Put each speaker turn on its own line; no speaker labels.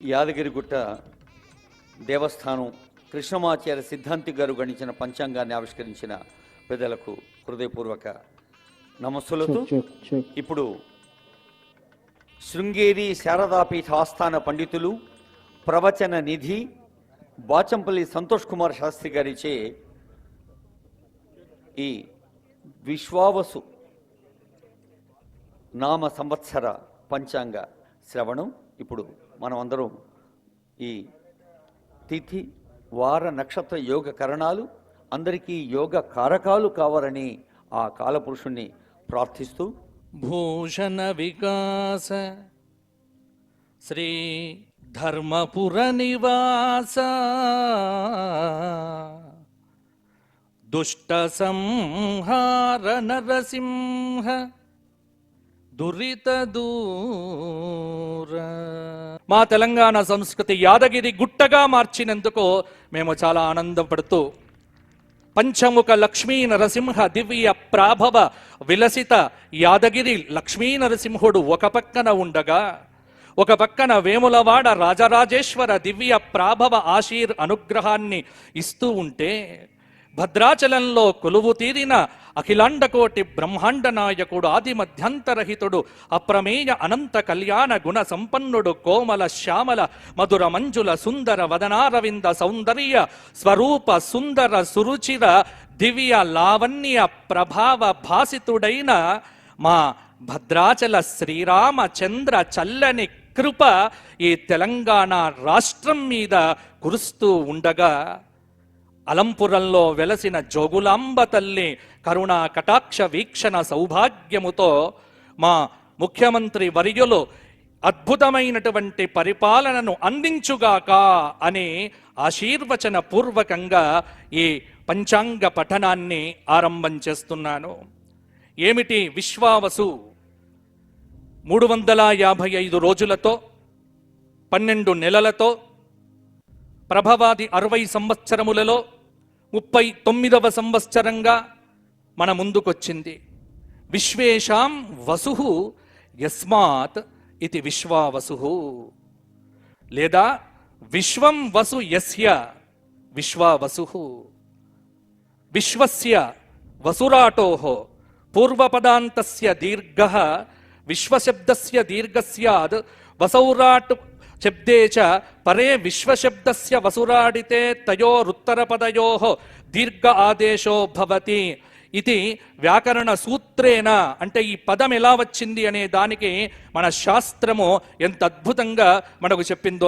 యాదగిరిగుట్ట దేవస్థానం కృష్ణమాచార్య సిద్ధాంతి గారు గణించిన పంచాంగాన్ని ఆవిష్కరించిన పెద్దలకు హృదయపూర్వక నమస్సులతో ఇప్పుడు శృంగేరి శారదాపీఠ ఆస్థాన పండితులు ప్రవచన నిధి బాచంపల్లి సంతోష్ కుమార్ శాస్త్రి గారిచే ఈ విశ్వావసు నామ సంవత్సర పంచాంగ శ్రవణం ఇప్పుడు మనం అందరం ఈ తిథి వార నక్షత్ర యోగ కరణాలు అందరికీ యోగ కారకాలు కావాలని ఆ కాలపురుషుణ్ణి ప్రార్థిస్తూ
భూషణ వికాస శ్రీ ధర్మపుర నివాస దుష్ట సంహార నరసింహ దురిత దూర. మా తెలంగాణ సంస్కృతి యాదగిరి గుట్టగా మార్చినందుకు మేము చాలా ఆనందపడుతూ పంచముఖ లక్ష్మీ నరసింహ దివ్య ప్రాభవ విలసిత యాదగిరి లక్ష్మీ నరసింహుడు ఒక పక్కన ఉండగా ఒక పక్కన వేములవాడ రాజరాజేశ్వర దివ్య ప్రాభవ ఆశీర్ అనుగ్రహాన్ని ఇస్తూ ఉంటే భద్రాచలంలో కొలువు తీరిన అఖిలాండకోటి బ్రహ్మాండ నాయకుడు ఆది మధ్యంతరహితుడు అప్రమేయ అనంత కళ్యాణ గుణ సంపన్నుడు కోమల శ్యామల మధుర మంజుల సుందర వదనారవింద సౌందర్య స్వరూప సుందర సురుచిర దివ్య లావణ్య ప్రభావ భాసితుడైన మా భద్రాచల శ్రీరామచంద్ర చల్లని కృప ఈ తెలంగాణ రాష్ట్రం మీద కురుస్తూ ఉండగా అలంపురంలో వెలసిన జోగులాంబ తల్లి కరుణా కటాక్ష వీక్షణ సౌభాగ్యముతో మా ముఖ్యమంత్రి వర్యులు అద్భుతమైనటువంటి పరిపాలనను అందించుగాక అని ఆశీర్వచన పూర్వకంగా ఈ పంచాంగ పఠనాన్ని ఆరంభం చేస్తున్నాను. ఏమిటి విశ్వావసు? మూడు వందల యాభై ఐదు రోజులతో పన్నెండు నెలలతో ప్రభవాది అరవై సంవత్సరములలో ముప్పై తొమ్మిదవ సంవత్సరంగా మన ముందుకొచ్చింది. విశ్వేషాం వసు యస్మాత్ ఇది విశ్వావసు. లేదా విశ్వం వసు యస్య విశ్వావసు. విశ్వస్య వసురాటో పూర్వపదాంతస్య దీర్ఘ విశ్వశబ్దస్య దీర్ఘస్యాద్ వసౌరాట్ శబ్దే చ పరే విశ్వశబ్దస్య వసురాడితే తయోరుత్తరపదయో దీర్ఘ ఆదేశో భవతి ఇది వ్యాకరణ సూత్రేన అంటే ఈ పదం ఎలా వచ్చింది అనే దానికి మన శాస్త్రము ఎంత అద్భుతంగా మనకు చెప్పిందో